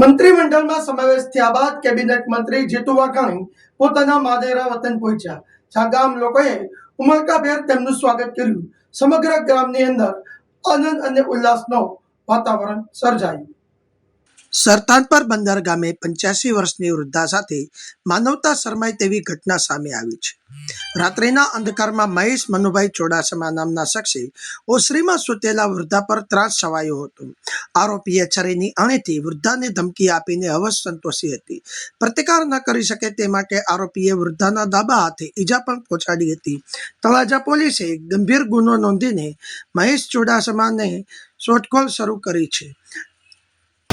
મંત્રીમંડળમાં સમાવેશ થયા બાદ કેબિનેટ મંત્રી જીતુ વાઘાણી પોતાના માદેરા વતન પહોંચ્યા. જ્યાં ગામ લોકોએ ઉમળકાભેર તેમનું સ્વાગત કર્યું. સમગ્ર ગામની અંદર આનંદ અને ઉલ્લાસનો વાતાવરણ સર્જાયું. સરતાજપર બંદર ગામે પંચ્યાસી વર્ષની વૃદ્ધા સાથે માનવતા શરમાય તેવી ઘટના સામે આવી છે. રાત્રિના અંધકારમાં મહેશ મનુભાઈ ચોડાસમા નામના શખ્સે ઓસરીમાં સૂતેલા વૃદ્ધા પર ત્રાસ છવાયો હતો. આરોપીએ છરીની અણીથી વૃદ્ધાને ધમકી આપીને હવસ સંતોષી હતી. પ્રતિકાર ન કરી શકે તે માટે આરોપીએ વૃદ્ધાના ડાબા હાથે ઈજા પણ પહોંચાડી હતી. તળાજા પોલીસે ગંભીર ગુનો નોંધીને મહેશ ચોડાસમાને શોધખોળ શરૂ કરી છે.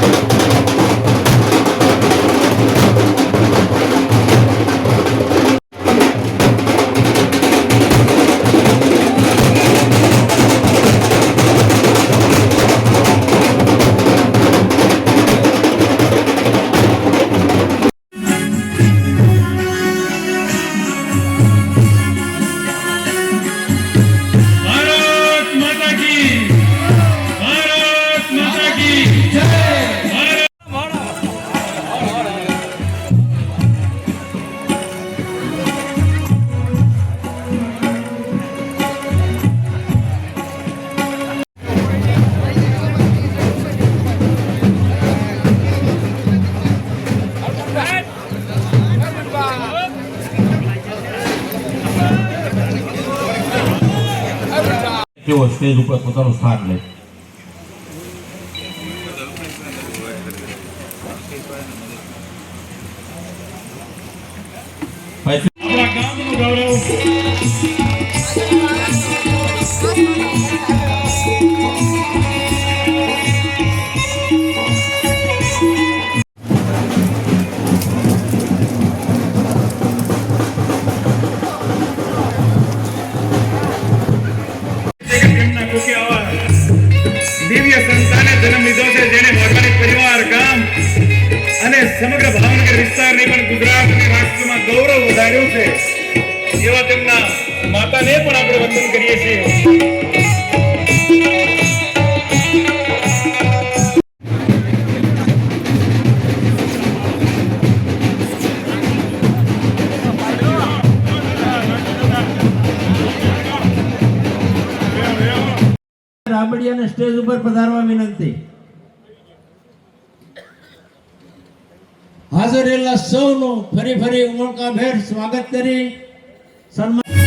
Thank you. તેઓ સ્ટેજ ઉપર પોતાનું સ્થાન લે પણ ગુજરાતની રાષ્ટ્રમાં ગૌરવ વધાર્યું છે. એવા તેમના માતાને પણ આપણે વંદન કરીએ છીએ. રાબડિયાને સ્ટેજ ઉપર પધારવા વિનંતી. હાજર રહેલા સૌનું ફરી ફરી ઉમળકાભેર સ્વાગત કરી સન્માન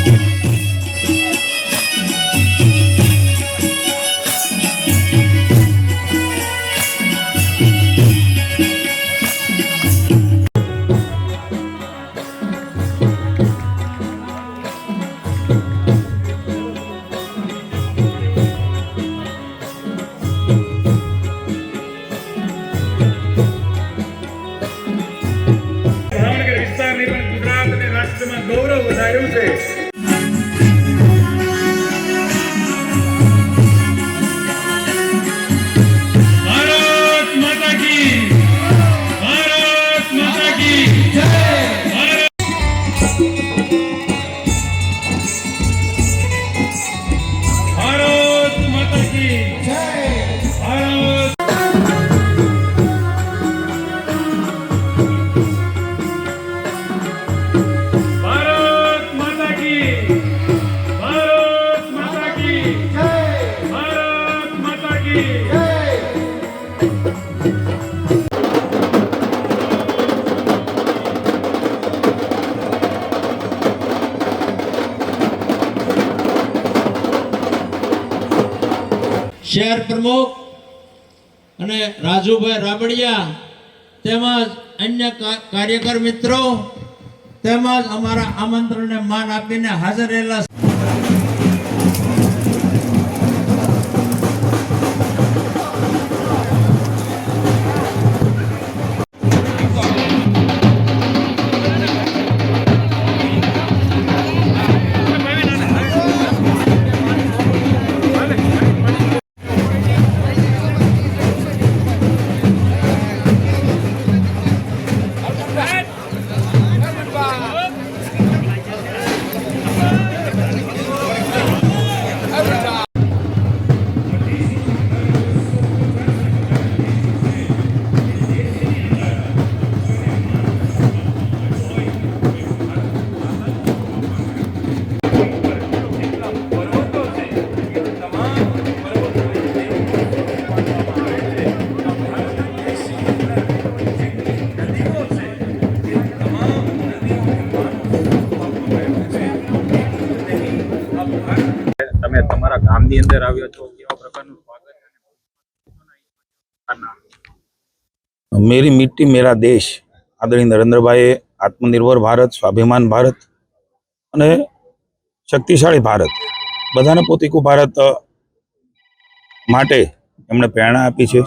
શહેર પ્રમુખ અને રાજુભાઈ રાબડિયા તેમજ અન્ય કાર્યકર મિત્રો તેમજ અમારા આમંત્રણને માન આપીને હાજર રહેલા ગામની અંદર આવ્યો છો કેવા પ્રકારનું સ્વાગત મેરી મિટ્ટી મેરા દેશ. આદરણીય નરેન્દ્રભાઈએ આત્મનિર્ભર ભારત, સ્વાભિમાન ભારત અને શક્તિશાળી ભારત. બધાને પોતીકું ભારત માટે એમણે પ્રેરણા આપી છે.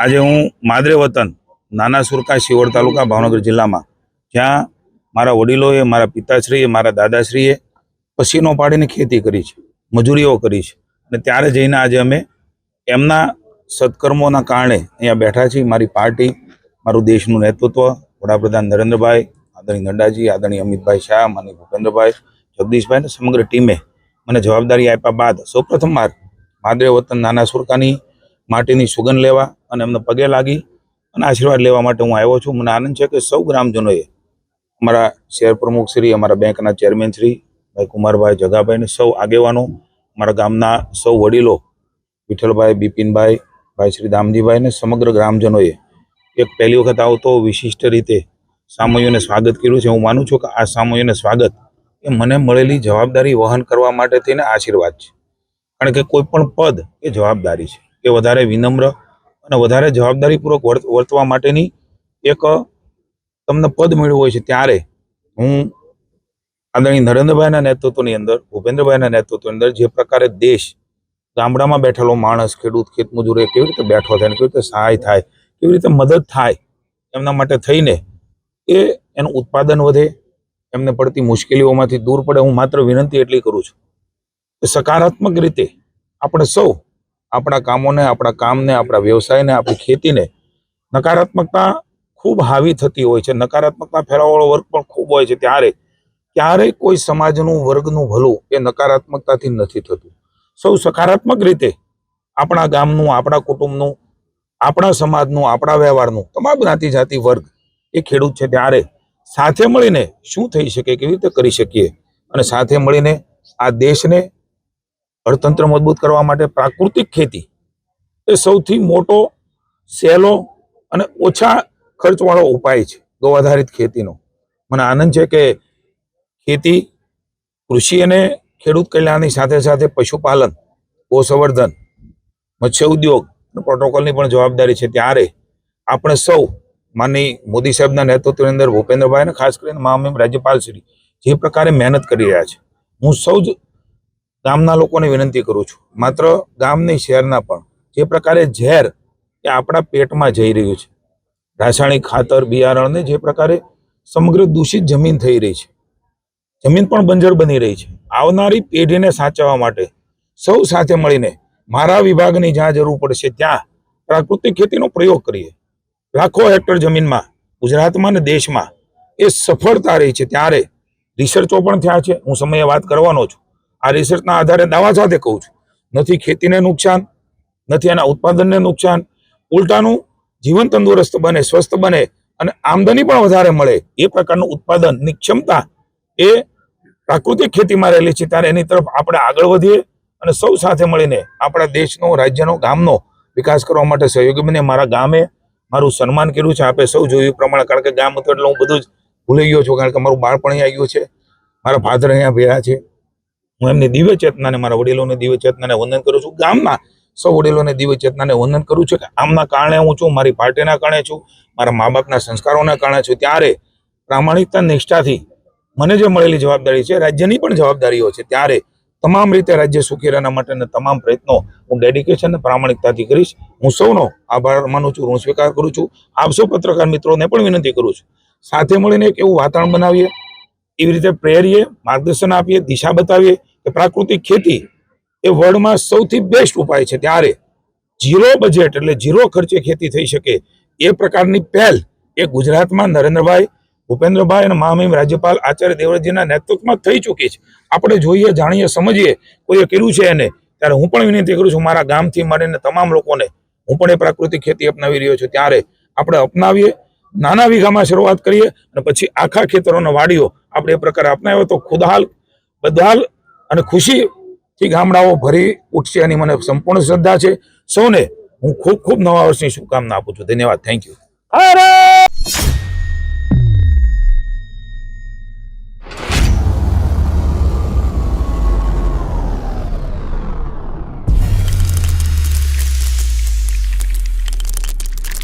આજે હું માદરે વતન, નાના સુરકા શિવોડ તાલુકા ભાવનગર જિલ્લામાં, જ્યાં મારા વડીલોએ, મારા પિતાશ્રીએ, મારા દાદાશ્રીએ પસીનો પાડીને ખેતી કરી છે. મજૂરીઓ કરી છે. અને ત્યારે જઈને આજે અમે એમના સત્કર્મોના કારણે અહીંયા બેઠા છીએ. મારી પાર્ટી, મારું દેશનું નેતૃત્વ, વડાપ્રધાન નરેન્દ્રભાઈ, આદરણીય નડ્ડાજી, આદરણીય અમિતભાઈ શાહ માની ભૂપેન્દ્રભાઈ, જગદીશભાઈ અને સમગ્ર ટીમે મને જવાબદારી આપ્યા બાદ સૌપ્રથમ વાર માદરે વતન નાના સુરકાની માટીની સુગંધ લેવા અને એમને પગે લાગી અને આશીર્વાદ લેવા માટે હું આવ્યો છું. મને આનંદ છે કે સૌ ગ્રામજનોએ અમારા શહેર પ્રમુખ શ્રી, અમારા બેંકના ચેરમેન શ્રી ભાઈ કુમારભાઈ જગાભાઈ ને સૌ આગેવાનો, મારા ગામના સૌ વડીલો, વિઠ્ઠલભાઈ, બિપિનભાઈ, ભાઈ શ્રી દામજીભાઈ ને સમગ્ર ગ્રામજનોએ એક પહેલી વખત આવતો વિશિષ્ટ રીતે સામૂહિકને સ્વાગત કર્યું છે. હું માનું છું કે આ સામૂહિકને સ્વાગત એ મને મળેલી જવાબદારી વહન કરવા માટે થઈને આશીર્વાદ છે. કારણ કે કોઈ પણ પદ એ જવાબદારી છે. એ વધારે વિનમ્ર અને વધારે જવાબદારીપૂર્વક વર્ત, વર્તવા માટેની એક તમને પદ મળ્યું હોય છે, ત્યારે હું આદરણીય નરેન્દ્રભાઈના નેતૃત્વની અંદર, ભૂપેન્દ્રભાઈના નેતૃત્વની અંદર જે પ્રકારે દેશ ગામડામાં બેઠેલો માણસ, ખેડૂત, ખેતમજૂર એ કેવી રીતે બેઠો થાય કેવી રીતે સહાય થાય, કેવી રીતે મદદ થાય એમના માટે થઈને એ એનું ઉત્પાદન વધે, એમને પડતી મુશ્કેલીઓમાંથી દૂર પડે. હું માત્ર વિનંતી એટલી કરું છું કે સકારાત્મક રીતે આપણે સૌ આપણા કામોને, આપણા કામને, આપણા વ્યવસાયને, આપણી ખેતીને નકારાત્મકતા ખૂબ હાવી થતી હોય છે. નકારાત્મકતા ફેલાવાળો વર્ગ પણ ખૂબ હોય છે. ત્યારે ક્યારેય કોઈ સમાજનું, વર્ગનું ભલું એ નકારાત્મકતાથી નથી થતું. સૌ સકારાત્મક રીતે આપણા ગામનું, આપણા કુટુંબનું, આપણા સમાજનું, આપણા વ્યવહારનું, તમામ જ્ઞાતિ જાતિ વર્ગ એ ખેડૂત છે ત્યારે સાથે મળીને શું થઈ શકે, કેવી રીતે કરી શકીએ? અને સાથે મળીને આ દેશને અર્થતંત્ર મજબૂત કરવા માટે પ્રાકૃતિક ખેતી એ સૌથી મોટો, સહેલો અને ઓછા ખર્ચવાળો ઉપાય છે ગૌ આધારિત ખેતીનો. મને આનંદ છે કે ખેતી, કૃષિ અને ખેડૂત કલ્યાણની સાથે સાથે પશુપાલન ગોસંવર્ધન મત્સ્ય ઉદ્યોગ પ્રોટોકોલની પણ જવાબદારી છે. ત્યારે આપણે સૌ માનની મોદી સાહેબના નેતૃત્વની અંદર ભૂપેન્દ્રભાઈ અને ખાસ કરીને મહામહિમ રાજ્યપાલ શ્રી જે પ્રકારે મહેનત કરી રહ્યા છે. હું સૌ જ ગામના લોકોને વિનંતી કરું છું. માત્ર ગામની શહેરના પણ જે પ્રકારે ઝેર એ આપણા પેટમાં જઈ રહ્યું છે. રાસાયણિક ખાતર, બિયારણને જે પ્રકારે સમગ્ર દૂષિત જમીન થઈ રહી છે. જમીન પણ બંજર બની રહી છે. આવનારી પેઢીને સાચવવા માટે સૌ સાથે મળીને મારા વિભાગની જ્યાં જરૂર પડશે ત્યાં પ્રાકૃતિક ખેતીનો પ્રયોગ કરીએ. લાખો હેક્ટર જમીનમાં, ગુજરાતમાં અને દેશમાં એ સફળતા રહી છે. ત્યારે રિસર્ચો પણ થયા છે. હું સમયે વાત કરવાનો છું. આ રિસર્ચના આધારે દાવા સાથે કહું છું. નથી ખેતીને નુકસાન, નથી એના ઉત્પાદનને નુકસાન. ઉલટાનું જીવન તંદુરસ્ત બને, સ્વસ્થ બને અને આમદની પણ વધારે મળે. એ પ્રકારનું ઉત્પાદનની ક્ષમતા એ પ્રાકૃતિક ખેતીમાં રહેલી છે, ત્યારે એની તરફ આપણે આગળ વધીએ અને સૌ સાથે મળીને આપણા દેશનો, રાજ્યનો, ગામનો વિકાસ કરવા માટે સહયોગી બને. મારા ગામે મારું સન્માન કર્યું છે. આપે સૌ જોયું પ્રમાણે, કારણ કે ગામ હતું એટલે હું બધું જ ભૂલી ગયો છું, કારણ કે મારું બાળપણ અહીંયા આવ્યું છે. મારા ફાધર અહીંયા ભેળા છે. હું એમની દિવ્ય ચેતનાને, મારા વડીલોને દિવ્ય ચેતનાને વંદન કરું છું. ગામના સૌ વડીલોને દિવ્ય ચેતનાને વંદન કરું છું કે આમના કારણે હું છું, મારી પાર્ટીના કારણે છું, મારા મા બાપના સંસ્કારોના કારણે છું. ત્યારે પ્રામાણિકતા, નિષ્ઠાથી મને જે મળેલી જવાબદારી છે, રાજ્યની પણ જવાબદારીઓ છે, ત્યારે તમામ રીતે રાજ્ય સુખી રહેવા માટેના તમામ પ્રયત્નો હું ડેડિકેશન પ્રામાણિકતાથી કરીશ. હું સૌનો આભાર માનું છું, ઋણ સ્વીકાર કરું છું. આપ સૌ પત્રકાર મિત્રોને પણ વિનંતી કરું છું. સાથે મળીને એક એવું વાતાવરણ બનાવીએ, એવી રીતે પ્રેરીએ, માર્ગદર્શન આપીએ, દિશા બતાવીએ કે પ્રાકૃતિક ખેતી એ વર્લ્ડમાં સૌથી બેસ્ટ ઉપાય છે. ત્યારે ઝીરો બજેટ એટલે ઝીરો ખર્ચે ખેતી થઈ શકે એ પ્રકારની પહેલ એ ગુજરાતમાં નરેન્દ્રભાઈ ભૂપેન્દ્રભાઈ અને મહામહિમ રાજ્યપાલ આચાર્ય દેવવ્રતજીના નેતૃત્વમાં થઈ ચૂકી છે. આપણે જોઈએ, જાણીએ, સમજીએ, કોઈએ કર્યું છે એને. ત્યારે હું પણ વિનંતી કરું છું મારા ગામથી મળીને તમામ લોકોને, હું પણ એ પ્રાકૃતિક ખેતી અપનાવી રહ્યો છું. ત્યારે આપણે અપનાવીએ, નાના વીઘામાં શરૂઆત કરીએ અને પછી આખા ખેતરોના વાડીઓ આપણે એ પ્રકારે અપનાવ્યો તો ખુદહાલ બદહાલ અને ખુશીથી ગામડાઓ ભરી ઉઠશે એની મને સંપૂર્ણ શ્રદ્ધા છે. સૌને હું ખૂબ ખૂબ નવા વર્ષની શુભકામના આપું છું. ધન્યવાદ. Thank you